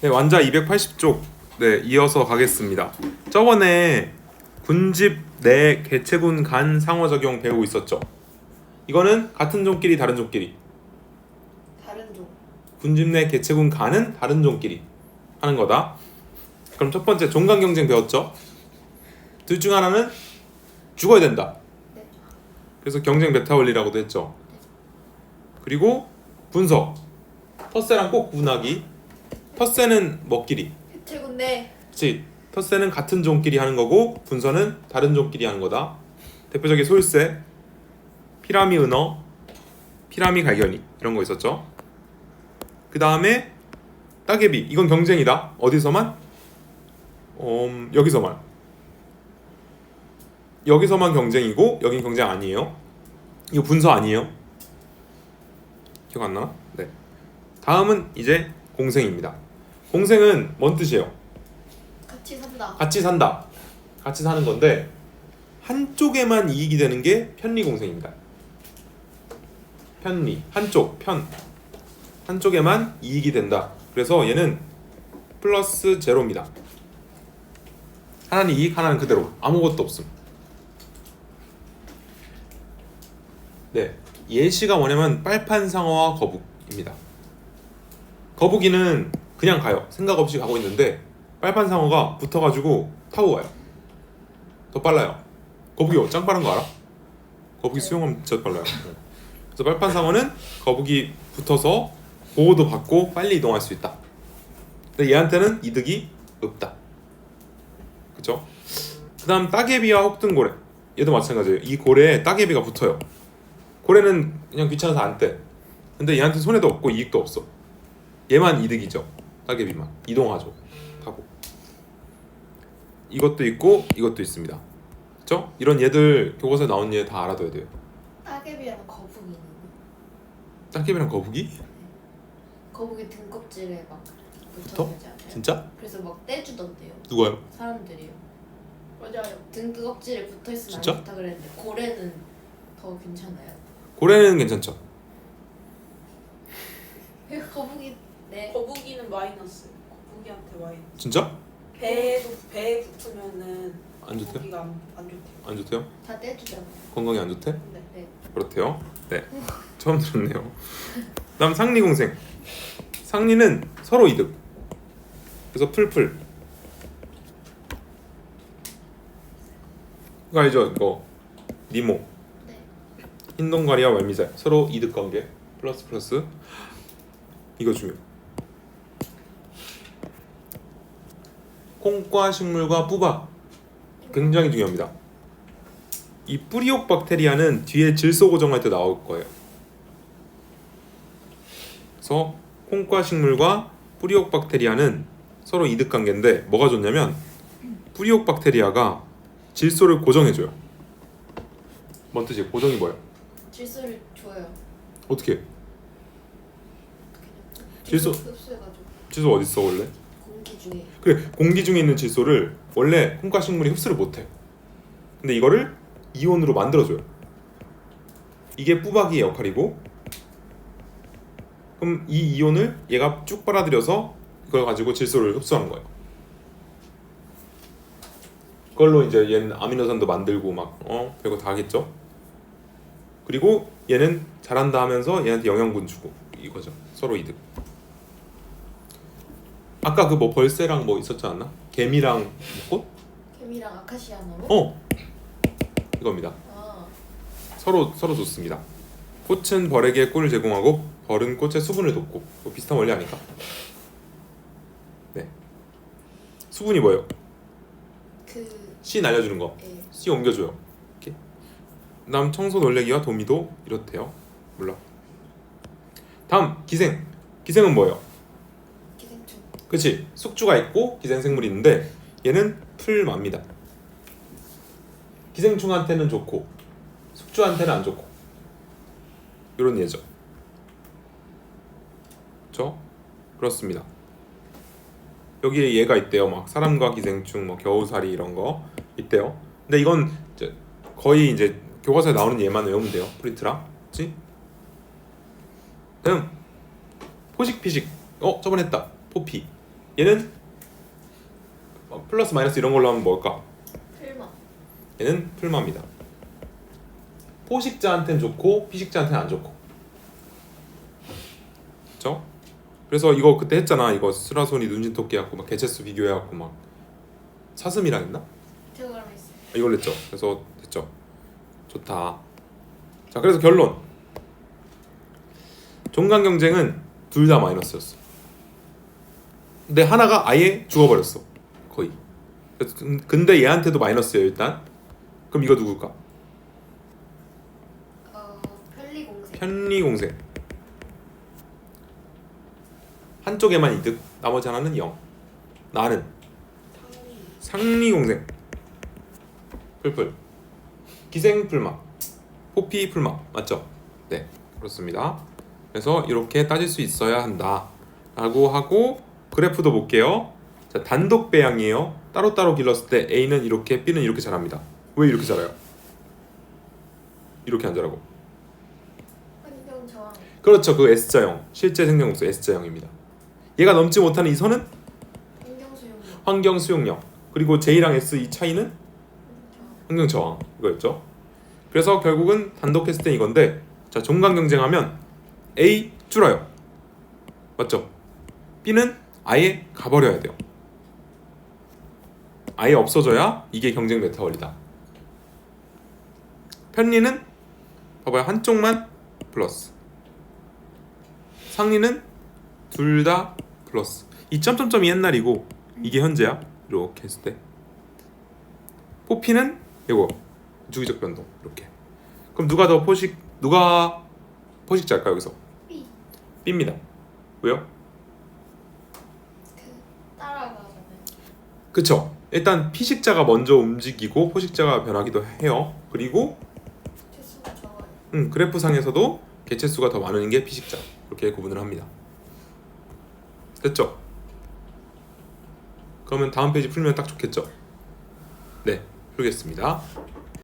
네, 완자 280쪽 네, 이어서 가겠습니다. 저번에 군집 내 개체군 간 상호작용 배우고 있었죠. 이거는 같은 종끼리 다른 종끼리. 다른 종. 군집 내 개체군 간은 다른 종끼리 하는 거다. 그럼 첫 번째 종간 경쟁 배웠죠. 둘 중 하나는 죽어야 된다. 네. 그래서 경쟁 베타 원리라고도 했죠. 그리고 분석. 텃세랑 꼭 구분하기. 텃세는 먹끼리. 해체군데. 그치 텃세는 같은 종끼리 하는 거고 분서는 다른 종끼리 하는 거다. 대표적인 솔세 피라미 은어 피라미 갈견이 이런 거 있었죠. 그 다음에 따개비 이건 경쟁이다. 어디서만? 음, 여기서만. 여기서만 경쟁이고 여긴 경쟁 아니에요. 이거 분서 아니에요. 기억 안 나나? 네. 다음은 이제 공생입니다 공생은 뭔 뜻이에요? 같이 산다. 같이 산다. 같이 사는 건데 한쪽에만 이익이 되는 게 편리 공생입니다. 편리 한쪽 편 한쪽에만 이익이 된다. 그래서 얘는 플러스 제로입니다. 하나는 이익, 하나는 그대로 아무것도 없음. 네, 예시가 뭐냐면 빨판상어와 거북입니다. 거북이는 그냥 가요. 생각 없이 가고 있는데 빨판 상어가 붙어가지고 타고 가요. 더 빨라요. 거북이 짱 빠른 거 알아? 거북이 수영하면 진짜 빨라요. 네. 그래서 빨판 상어는 거북이 붙어서 보호도 받고 빨리 이동할 수 있다. 근데 얘한테는 이득이 없다. 그죠? 그다음 따개비와 혹등고래 얘도 마찬가지예요. 이 고래에 따개비가 붙어요. 고래는 그냥 귀찮아서 안 떼. 근데 얘한테 손해도 없고 이익도 없어. 얘만 이득이죠. 따개비만 이동하죠. 타고. 이것도 있고 이것도 있습니다. 그렇죠? 이런 얘들 교과서에 나온 얘 다 알아둬야 돼요. 따개비랑 거북이는 따개비랑 거북이? 거북이 등껍질에 막 붙어? 않아요? 진짜? 그래서 막 떼주던데요. 누가요? 사람들이요. 맞아요. 등껍질에 붙어있으면 진짜? 안 좋다 그랬는데 고래는 더 괜찮아요. 고래는 괜찮죠. 거북이 네. 거북이는 마이너스. 거북이한테 마이너스. 진짜? 배에도 배에 붙으면은 안 좋대요? 거북이가 안, 안 좋대요. 안 좋대요? 다 떼주잖아요. 건강에 안 좋대? 네. 네. 그렇대요. 네. 처음 들었네요. 다음 상리 공생. 상리는 서로 이득. 그래서 풀풀. 이거 알죠? 이거 니모. 네. 흰동가리와 말미잘 서로 이득 관계. 플러스 플러스. 이거 중요. 콩과 식물과 뿌박 굉장히 중요합니다. 이 뿌리옥 박테리아는 뒤에 질소 고정할 때 나올 거예요. 그래서 콩과 식물과 뿌리옥 박테리아는 서로 이득 관계인데 뭐가 좋냐면 뿌리옥 박테리아가 질소를 고정해줘요. 뭔 뜻이에요? 고정이 뭐예요? 질소를 줘요. 어떻게? 질소- 질소 어디 있어 원래? 공기 중에 그래 공기 중에 있는 질소를 원래 콩과 식물이 흡수를 못해. 근데 이거를 이온으로 만들어줘요. 이게 뿌박이의 역할이고, 그럼 이 이온을 얘가 쭉 빨아들여서 이걸 가지고 질소를 흡수하는 거예요. 그걸로 이제 얘는 아미노산도 만들고 막 어 별거 다 하겠죠. 그리고 얘는 잘한다 하면서 얘한테 영양분 주고 이거죠. 서로 이득. 아까 그 뭐 벌새랑 뭐 있었지 않나? 개미랑 뭐 꽃? 개미랑 아카시아 나무. 어 이겁니다. 아 서로 서로 좋습니다. 꽃은 벌에게 꿀을 제공하고 벌은 꽃의 수분을 돕고 뭐 비슷한 원리 아닐까? 네. 수분이 뭐예요? 그 씨 날려주는 거. 예. 씨 옮겨줘요. 이렇게. 남 청소 놀래기와 도미도 이렇대요. 몰라. 다음 기생. 기생은 뭐예요? 그치? 숙주가 있고 기생생물이 있는데 얘는 풀마입니다. 기생충한테는 좋고 숙주한테는 안 좋고. 이런 예죠. 그렇죠 그렇습니다. 여기에 얘가 있대요. 막 사람과 기생충 뭐 겨우살이 이런 거 있대요. 근데 이건 이제 거의 이제 교과서에 나오는 얘만 외우면 돼요. 프린트랑 그치 다음 포식 피식. 어 저번에 했다. 포피 얘는 어, 플러스 마이너스 이런 걸로 하면 뭘까? 풀마. 얘는 풀마입니다. 포식자한테는 좋고 피식자한테는 안 좋고. 그렇죠? 그래서 이거 그때 했잖아. 이거 스라손이 눈진토끼 갖고 막 개체수 비교해 갖고 막 사슴이랑 했나? 제가 그럼 있어요. 아, 이걸 냈죠. 그래서 됐죠. 좋다. 자, 그래서 결론. 종강 경쟁은 둘 다 마이너스였어. 근데 하나가 아예 죽어버렸어. 거의. 근- 근데 얘한테도 마이너스예요 일단. 그럼 이거 누굴까? 어 편리공생. 편리 공생. 한쪽에만 이득, 나머지 하나는 0. 나는 상위. 상리 공생. 풀풀. 기생 풀막. 포피 풀막. 맞죠? 네. 그렇습니다. 그래서 이렇게 따질 수 있어야 한다. 라고 하고 그래프도 볼게요. 자, 단독 배양이에요. 따로따로 길렀을 때 A는 이렇게 B는 이렇게 자랍니다. 왜 이렇게 자라요? 이렇게 안 자라고. 그렇죠. 그 S자형. 실제 생명수 S자형입니다. 얘가 넘지 못하는 이 선은 환경 수용력. 그리고 J랑 S 이 차이는 환경 저항 이거였죠. 그래서 결국은 단독 했을 때 이건데 자 종강 경쟁하면 A 줄어요. 맞죠? B는 아예 가버려야 돼요. 아예 없어져야 이게 경쟁 메타월이다. 편리는 봐봐요 한쪽만 플러스 상리는 둘 다 플러스 이 점점점이 옛날이고 이게 현재야 이렇게 했을 때 포피는 이거 주기적 변동 이렇게 그럼 누가 더 포식 누가 포식자일까 여기서 B. B입니다 왜요? 그 따라가잖아요. 그쵸 일단 피식자가 먼저 움직이고 포식자가 변하기도 해요 그리고. 음, 그래프상에서도 개체수가 더 많은 게 피식자 이렇게 구분을 합니다 됐죠? 그러면 다음 페이지 풀면 딱 좋겠죠? 네 풀겠습니다